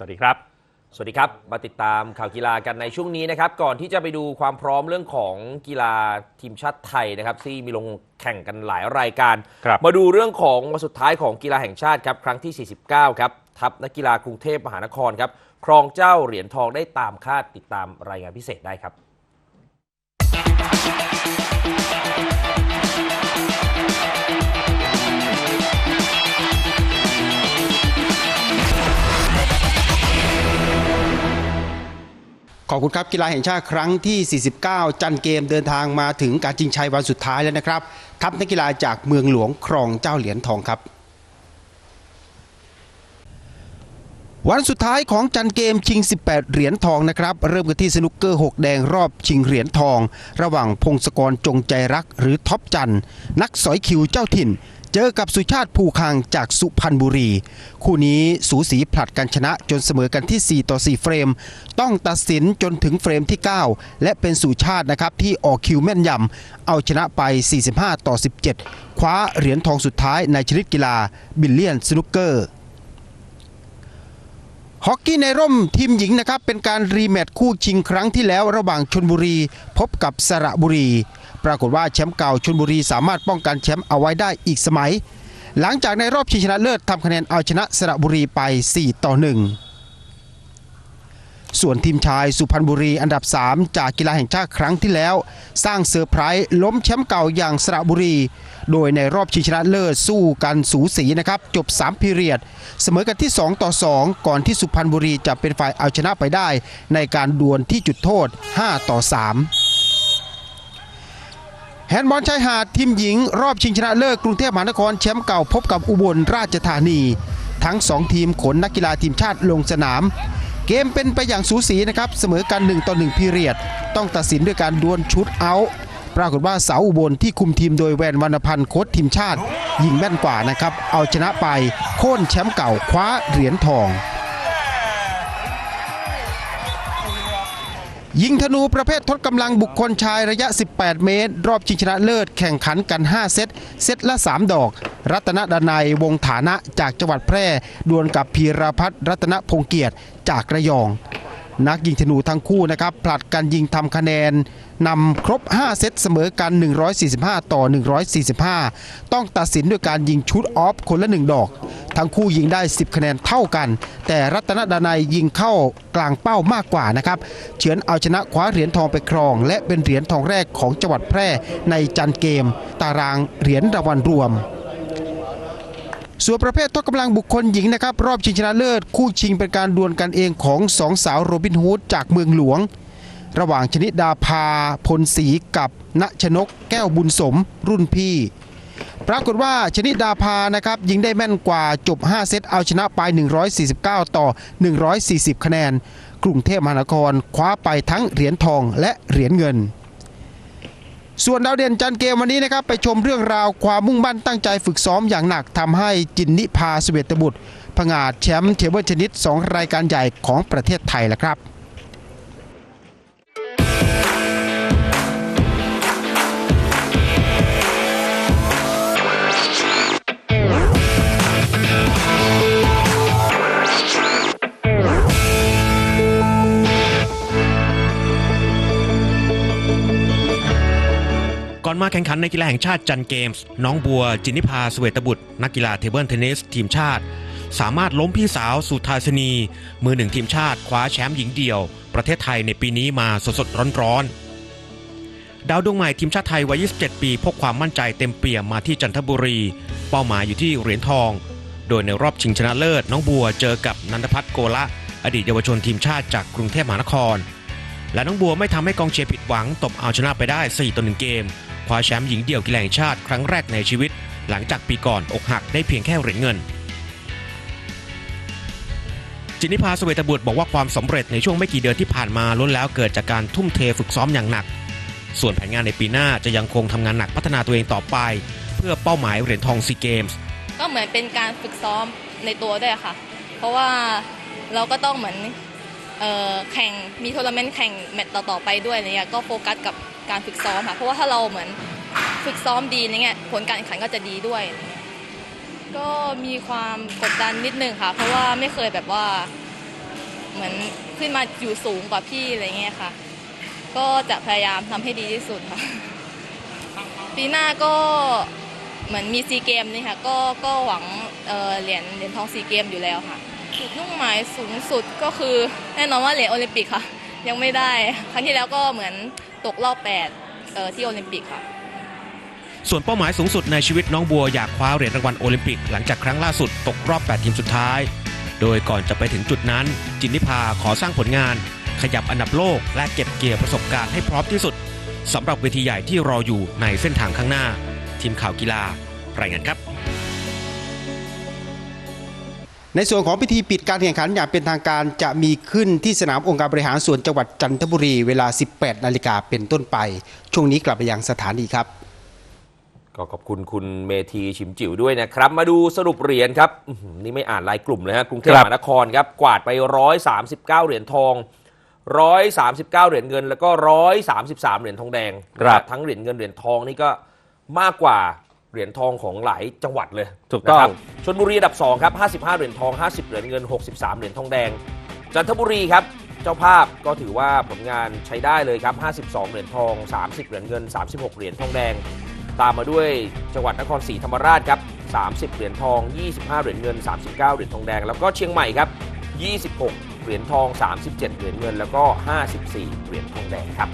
สวัสดีครับ สวัสดีครับมาติดตามข่าวกีฬากันในช่วงนี้นะครับ ก่อนที่จะไปดูความพร้อมเรื่องของกีฬาทีมชาติไทยนะครับที่มีลงแข่งกันหลายรายการครับมาดูเรื่องของวันสุดท้ายของกีฬาแห่งชาติครับครั้งที่ 49 ครับทัพนักกีฬากรุงเทพมหานครครับครองเจ้าเหรียญทองได้ตามคาดติดตามรายงานพิเศษได้ครับ อบคุณครับกีฬาแห่งชาติครั้งที่ 49 จันเกมเดินทางมาถึงการจิงชัยวันสุดท้ายแล้วนะครับทัพนักกีฬาจากเมืองหลวงครองเจ้าเหรียญทองครับ วันสุดท้ายของจันเกมชิง 18 เหรียญทองนะครับ เริ่มกันที่สนุกเกอร์ 6 แดงรอบชิงเหรียญทอง ระหว่างพงศกรจงใจรักหรือท็อปจันนักสอยคิวเจ้าถิ่น เจอกับสุชาติภูคางจากสุพรรณบุรี คู่นี้สูสีผลัดกันชนะจนเสมอกันที่ 4 ต่อ 4 เฟรม ต้องตัดสินจนถึงเฟรมที่ 9 และเป็นสุชาตินะครับที่ออกคิวแม่นยำเอาชนะไป 45 ต่อ 17 คว้าเหรียญทองสุดท้ายในชนิดกีฬาบิลเลียนสนุกเกอร์ ฮอกกี้ในร่มทีมหญิงนะครับเป็นการรีแมตช์คู่ชิงครั้งที่แล้วระหว่างชนบุรี พบกับสระบุรี ปรากฏว่าแชมป์เก่าชนบุรีสามารถป้องกันแชมป์เอาไว้ได้อีกสมัย หลังจากในรอบชิงชนะเลิศทำคะแนนเอาชนะสระบุรีไป 4 ต่อ 1 ส่วนทีมชายสุพรรณบุรีอันดับ 3 จากกีฬาแห่งชาติครั้งที่แล้ว สร้างเซอร์ไพรส์ล้มแชมป์เก่าอย่างสระบุรี โดยในรอบชิงชนะเลิศสู้กันสูสีนะครับ จบ 3 พีเรียด เสมอกันที่ 2 ต่อ 2 ก่อนที่สุพรรณบุรีจะเป็นฝ่ายเอาชนะไปได้ ในการดวลที่จุดโทษ 5 ต่อ 3แฮนด์บอลชายหาดทีมหญิง รอบชิงชนะเลิศกรุงเทพมหานครแชมป์เก่าพบกับอุบลราชธานี ทั้ง 2 ทีมขนนักกีฬาทีมชาติลงสนาม เกมเป็นไปอย่างสูสีนะครับเสมอกัน1ต่อ1พีเรียด ต้องตัดสินด้วยการดวลชุดเอาปรากฏว่าสาอุบลที่คุมทีมโดยแวนวรรณพันธ์โค้ชทีมชาติ ยิงแม่นกว่านะครับ เอาชนะไปโค่นแชมป์เก่าคว้าเหรียญทอง ยิงธนูประเภททดกำลังบุคคลชายระยะ 18 เมตร รอบชิงชนะเลิศแข่งขันกัน 5 เซต เซตละ 3 ดอก รัตนดานัยวงฐานะจากจังหวัดแพร่ดวลกับพีรพัฒน์รัตนพงเกียรติจากระยอง นักยิงธนูทั้งคู่นะครับผลัดกันยิงทำคะแนนนำครบ 5 เซตเสมอกัน 145 ต่อ 145 ต้องตัดสินด้วยการยิงชุดออฟคนละ 1 ดอก ทั้งคู่ยิงได้ 10 คะแนนเท่ากัน แต่รัตนดนัยยิงเข้ากลางเป้ามากกว่านะครับเฉือนเอาชนะคว้าเหรียญทองไปครอง และเป็นเหรียญทองแรกของจังหวัดแพร่ในจันเกม ตารางเหรียญรางวัลรวมส่วนประเภททดกำลังบุคคลหญิงนะครับ รอบชิงชนะเลิศ คู่ชิงเป็นการดวลกันเองของสองสาวโรบินฮูดจากเมืองหลวง ระหว่างชนิดาภาพลศรีกับณชนกแก้วบุญสมรุ่นพี่ ปรากฏว่าชนิดดาภานะครับยิงได้แม่นกว่าจบ 5 เซตเอาชนะไป 149 ต่อ 140 คะแนน กรุงเทพมหานครคว้าไปทั้งเหรียญทองและเหรียญเงิน ส่วนดาวเด่นจันเกมวันนี้นะครับไปชมเรื่องราวความมุ่งมั่นตั้งใจฝึกซ้อมอย่างหนักทำให้จินนิพาสเวตบุตรผงาดแชมป์เทเบิลชนิด2รายการใหญ่ของประเทศไทยแล้วครับ มาแข่งขันในกีฬาแห่งชาติจันเกมส์ น้องบัว จินิพาสเวตบุตร นักกีฬาเทเบิลเทนนิสทีมชาติ สามารถล้มพี่สาวสุธาสนี มือหนึ่งทีมชาติคว้าแชมป์หญิงเดี่ยว ประเทศไทยในปีนี้มาสดๆร้อนๆ ดาวดวงใหม่ทีมชาติไทยวัย 27 ปีพกความมั่นใจเต็มเปี่ยมมาที่จันทบุรี เป้าหมายอยู่ที่เหรียญทอง โดยในรอบชิงชนะเลิศน้องบัวเจอกับนันทพัฒน์โกละ อดีตเยาวชนทีมชาติจากกรุงเทพมหานครและน้องบัวไม่ทำให้กองเชียร์ผิดหวังตบเอาชนะไปได้ 4ต่อ1เกม คว้าแชมป์หญิงเดี่ยวกีฬาแห่งชาติครั้งแรกในชีวิต หลังจากปีก่อนอกหักได้เพียงแค่เหรียญเงิน จินิพาสเวตบุตรบอกว่าความสำเร็จในช่วงไม่กี่เดือนที่ผ่านมาล้วนแล้วเกิดจากการทุ่มเทฝึกซ้อมอย่างหนัก ส่วนแผนงานในปีหน้าจะยังคงทำงานหนักพัฒนาตัวเองต่อไป เพื่อเป้าหมายเหรียญทองซีเกมส์ก็เหมือนเป็นการฝึกซ้อมในตัวด้วยค่ะ เพราะว่าเราก็ต้องเหมือนออแข่งมีทัวร์นาเมนต์แข่งแมตต์ต่อๆไปด้วยอะไรเงี้ยก็โฟกัสกับ การฝึกซ้อมค่ะเพราะว่าถ้าเราเหมือนฝึกซ้อมดีเงี้ยผลการแข่งขันก็จะดีด้วย ก็มีความกดดันนิดนึงค่ะ เพราะว่าไม่เคยแบบว่า เหมือนขึ้นมาอยู่สูงกว่าพี่อะไรเงี้ยค่ะ ก็จะพยายามทำให้ดีที่สุดค่ะปีหน้าก็เหมือนมีซีเกมนี่ค่ะก็ก็หวังเอ่อเหรียญเหรียญทองซีเกมอยู่แล้วค่ะจุดมุ่งหมายสูงสุดก็คือแน่นอนว่าเหรียญโอลิมปิกค่ะ ยังไม่ได้ ครั้งที่แล้วก็เหมือนตกรอบแปดเอ่อที่โอลิมปิกค่ะ ส่วนเป้าหมายสูงสุดในชีวิตน้องบัวอยากคว้าเหรียญรางวัลโอลิมปิกหลังจากครั้งล่าสุดตกรอบ 8 ทีมสุดท้าย โดยก่อนจะไปถึงจุดนั้น จินนิพาขอสร้างผลงาน ขยับอันดับโลกและเก็บเกี่ยวประสบการณ์ให้พร้อมที่สุดสำหรับเวทีใหญ่ที่รออยู่ในเส้นทางข้างหน้า ทีมข่าวกีฬารายงานครับ ในส่วนของพิธีปิดการแข่งขันอย่างเป็นทางการจะมีขึ้นที่สนามองค์การบริหารส่วนจังหวัดจันทบุรีเวลา 18 นาฬิกาเป็นต้นไป ช่วงนี้กลับไปยังสถานีครับ ก็ขอบคุณคุณเมธีชิมจิ๋วด้วยนะครับ มาดูสรุปเหรียญครับอื้อหือนี่ไม่อ่านรายกลุ่มเลยฮะกรุงเทพครับมหานครครับกวาดไป 139 เหรียญทอง 139 เหรียญเงิน แล้วก็ 133 เหรียญทองแดงครับ ทั้งเหรียญเงินเหรียญทองนี่ก็มากกว่า เหรียญทองของหลายจังหวัดเลยถูกต้องนะครับชนบุรีอันดับ2ครับ55 เหรียญทอง 50 เหรียญเงิน 63 เหรียญทองแดง จันทบุรีครับ เจ้าภาพก็ถือว่าผลงานใช้ได้เลยครับ 52 เหรียญทอง 30 เหรียญเงิน 36 เหรียญทองแดง ตามมาด้วยจังหวัดนครศรีธรรมราชครับ 30 เหรียญทอง 25 เหรียญเงิน 39 เหรียญทองแดง แล้วก็เชียงใหม่ครับ 26 เหรียญทอง 37 เหรียญเงิน แล้วก็ 54 เหรียญทองแดงครับ